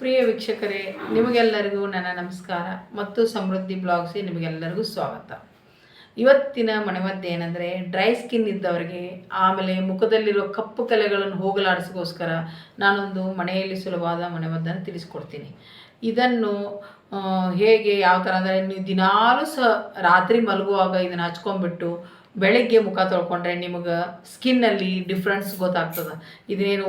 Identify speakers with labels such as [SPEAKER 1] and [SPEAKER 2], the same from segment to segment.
[SPEAKER 1] ಪ್ರಿಯ ವೀಕ್ಷಕರೇ, ನಿಮಗೆಲ್ಲರಿಗೂ ನನ್ನ ನಮಸ್ಕಾರ ಮತ್ತು ಸಮೃದ್ಧಿ ಬ್ಲಾಗ್ಸಿ ನಿಮಗೆಲ್ಲರಿಗೂ ಸ್ವಾಗತ. ಇವತ್ತಿನ ಮನೆಮದ್ದು ಏನಂದರೆ, ಡ್ರೈ ಸ್ಕಿನ್ ಇದ್ದವರಿಗೆ ಆಮೇಲೆ ಮುಖದಲ್ಲಿರೋ ಕಪ್ಪು ಕಲೆಗಳನ್ನು ಹೋಗಲಾಡಿಸೋಸ್ಕರ ನಾನೊಂದು ಮನೆಯಲ್ಲಿ ಸುಲಭವಾದ ಮನೆಮದ್ದನ್ನು ತಿಳಿಸ್ಕೊಡ್ತೀನಿ. ಇದನ್ನು ಹೇಗೆ, ಯಾವ ಥರ ಅಂದರೆ, ನೀವು ದಿನಾಲೂ ಸಹ ರಾತ್ರಿ ಮಲಗುವಾಗ ಇದನ್ನು ಹಚ್ಕೊಂಡ್ಬಿಟ್ಟು ಬೆಳಗ್ಗೆ ಮುಖ ತೊಳ್ಕೊಂಡ್ರೆ ನಿಮಗೆ ಸ್ಕಿನ್ನಲ್ಲಿ ಡಿಫ್ರೆನ್ಸ್ ಗೊತ್ತಾಗ್ತದೆ. ಇದೇನು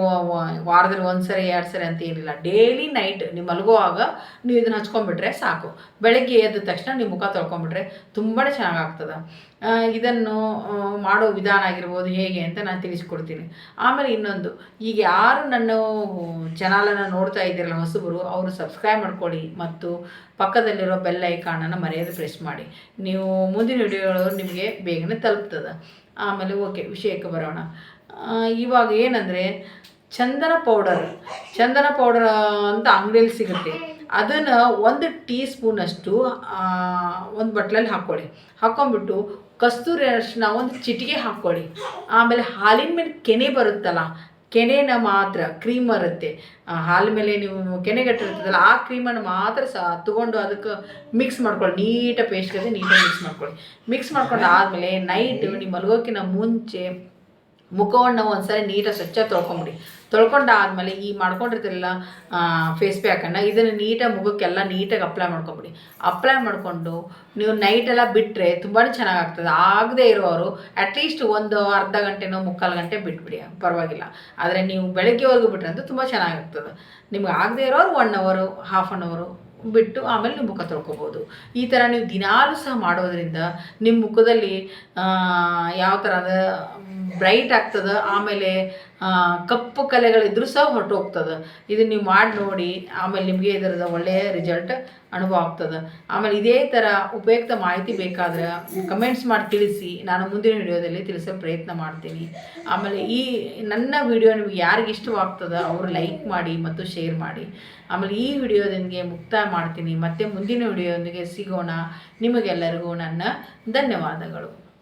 [SPEAKER 1] ವಾರದಲ್ಲಿ ಒಂದು ಸರಿ ಎರಡು ಸರಿ ಅಂತ ಏನಿಲ್ಲ. ಡೈಲಿ ನೈಟ್ ನೀವು ಮಲಗುವಾಗ ನೀವು ಇದನ್ನು ಹಚ್ಕೊಂಡ್ಬಿಟ್ರೆ ಸಾಕು. ಬೆಳಗ್ಗೆ ಎದ್ದ ತಕ್ಷಣ ನೀವು ಮುಖ ತೊಳ್ಕೊಂಡ್ಬಿಟ್ರೆ ತುಂಬಾ ಚೆನ್ನಾಗಾಗ್ತದೆ. ಇದನ್ನು ಮಾಡೋ ವಿಧಾನ ಆಗಿರ್ಬೋದು ಹೇಗೆ ಅಂತ ನಾನು ತಿಳಿಸ್ಕೊಡ್ತೀನಿ. ಆಮೇಲೆ ಇನ್ನೊಂದು, ಈಗ ಯಾರು ನನ್ನ ಚಾನಲನ್ನು ನೋಡ್ತಾ ಇದ್ದೀರಲ್ಲ ಹೊಸಬರು, ಅವರು ಸಬ್ಸ್ಕ್ರೈಬ್ ಮಾಡ್ಕೊಳ್ಳಿ ಮತ್ತು ಪಕ್ಕದಲ್ಲಿರೋ ಬೆಲ್ ಐಕಾನನ್ನು ಮರೆಯದೆ ಪ್ರೆಸ್ ಮಾಡಿ. ನೀವು ಮುಂದಿನ ವಿಡಿಯೋಗಳು ನಿಮಗೆ ಬೇಗನೆ ತಲುಪ್ತದೆ. ಆಮೇಲೆ ಓಕೆ, ವಿಷಯಕ್ಕೆ ಬರೋಣ. ಇವಾಗ ಏನಂದರೆ, ಚಂದನ ಪೌಡರ್ ಚಂದನ ಪೌಡರ್ ಅಂತ ಅಂಗಡಿಯಲ್ಲಿ ಸಿಗುತ್ತೆ. ಅದನ್ನು ಒಂದು ಟೀ ಸ್ಪೂನಷ್ಟು ಒಂದು ಬಟ್ಲಲ್ಲಿ ಹಾಕ್ಕೊಳ್ಳಿ. ಹಾಕ್ಕೊಂಬಿಟ್ಟು ಕಸ್ತೂರಿ ಅರಿಶಿನ ಒಂದು ಚಿಟಿಕೆ ಹಾಕ್ಕೊಳ್ಳಿ. ಆಮೇಲೆ ಹಾಲಿನ ಮೇಲೆ ಕೆನೆ ಬರುತ್ತಲ್ಲ ಕೆನೆನ ಮಾತ್ರ ಕ್ರೀಮ್ ಬರುತ್ತೆ. ಹಾಲು ಮೇಲೆ ನೀವು ಕೆನೆಗಟ್ಟಿರ್ತದಲ್ಲ ಆ ಕ್ರೀಮನ್ನು ಮಾತ್ರ ಸಹ ತಗೊಂಡು ಅದಕ್ಕೆ ಮಿಕ್ಸ್ ಮಾಡ್ಕೊಳ್ಳಿ. ನೀಟಾಗಿ ಪೇಸ್ಟ್ ನೀಟಾಗಿ ಮಿಕ್ಸ್ ಮಾಡ್ಕೊಳ್ಳಿ. ಮಿಕ್ಸ್ ಮಾಡ್ಕೊಂಡು ಆದಮೇಲೆ ನೈಟ್ ನೀವು ಮಲಗೋಕ್ಕಿಂತ ಮುಂಚೆ ಮುಖವನ್ನು ಒಂದ್ಸರಿ ನೀಟಾಗಿ ಸ್ವಚ್ಛ ತೊಳ್ಕೊಂಬಿಡಿ. ತೊಳ್ಕೊಂಡಾದ್ಮೇಲೆ ಈ ಮಾಡ್ಕೊಂಡಿರ್ತಿರಲ್ಲ ಫೇಸ್ ಪ್ಯಾಕನ್ನು ಇದನ್ನು ನೀಟಾಗಿ ಮುಖಕ್ಕೆಲ್ಲ ನೀಟಾಗಿ ಅಪ್ಲೈ ಮಾಡ್ಕೊಂಬಿಡಿ. ಅಪ್ಲೈ ಮಾಡಿಕೊಂಡು ನೀವು ನೈಟೆಲ್ಲ ಬಿಟ್ಟರೆ ತುಂಬಾ ಚೆನ್ನಾಗಾಗ್ತದೆ. ಆಗದೇ ಇರೋರು ಅಟ್ಲೀಸ್ಟ್ ಒಂದು ಅರ್ಧ ಗಂಟೆನೋ ಮುಕ್ಕಾಲು ಗಂಟೆ ಬಿಟ್ಬಿಡಿ, ಪರವಾಗಿಲ್ಲ. ಆದರೆ ನೀವು ಬೆಳಗ್ಗೆವರೆಗೂ ಬಿಟ್ರೆ ಅಂತೂ ತುಂಬ ಚೆನ್ನಾಗಾಗ್ತದೆ ನಿಮ್ಗೆ ಆಗದೇ ಇರೋರು ಒನ್ ಅವರು ಹಾಫ್ ಆನ್ ಅವರು ಬಿಟ್ಟು ಆಮೇಲೆ ನಿಮ್ಮ ಮುಖ ತೊಳ್ಕೊಬೋದು. ಈ ಥರ ನೀವು ದಿನಾಲೂ ಸಹ ಮಾಡೋದ್ರಿಂದ ನಿಮ್ಮ ಮುಖದಲ್ಲಿ ಯಾವ ಥರದ ಬ್ರೈಟ್ ಆಗ್ತದೆ, ಆಮೇಲೆ ಕಪ್ಪು ಕಲೆಗಳಿದ್ರೂ ಸಹ ಹೊರಟೋಗ್ತದೆ. ಇದನ್ನು ನೀವು ಮಾಡಿ ನೋಡಿ, ಆಮೇಲೆ ನಿಮಗೆ ಇದರದ ಒಳ್ಳೆಯ ರಿಸಲ್ಟ್ ಅನುಭವ ಆಗ್ತದೆ. ಆಮೇಲೆ ಇದೇ ಥರ ಉಪಯುಕ್ತ ಮಾಹಿತಿ ಬೇಕಾದ್ರೆ ಕಮೆಂಟ್ಸ್ ಮಾಡಿ ತಿಳಿಸಿ, ನಾನು ಮುಂದಿನ ವಿಡಿಯೋದಲ್ಲಿ ತಿಳಿಸೋ ಪ್ರಯತ್ನ ಮಾಡ್ತೀನಿ. ಆಮೇಲೆ ಈ ನನ್ನ ವಿಡಿಯೋ ನಿಮಗೆ ಯಾರಿಗೆ ಇಷ್ಟವಾಗ್ತದೆ, ಅವರು ಲೈಕ್ ಮಾಡಿ ಮತ್ತು ಶೇರ್ ಮಾಡಿ. ಆಮೇಲೆ ಈ ವಿಡಿಯೋದೊಂದಿಗೆ ಮುಕ್ತಾಯ ಮಾಡ್ತೀನಿ. ಮತ್ತೆ ಮುಂದಿನ ವಿಡಿಯೋದೊಂದಿಗೆ ಸಿಗೋಣ. ನಿಮಗೆಲ್ಲರಿಗೂ ನನ್ನ ಧನ್ಯವಾದಗಳು.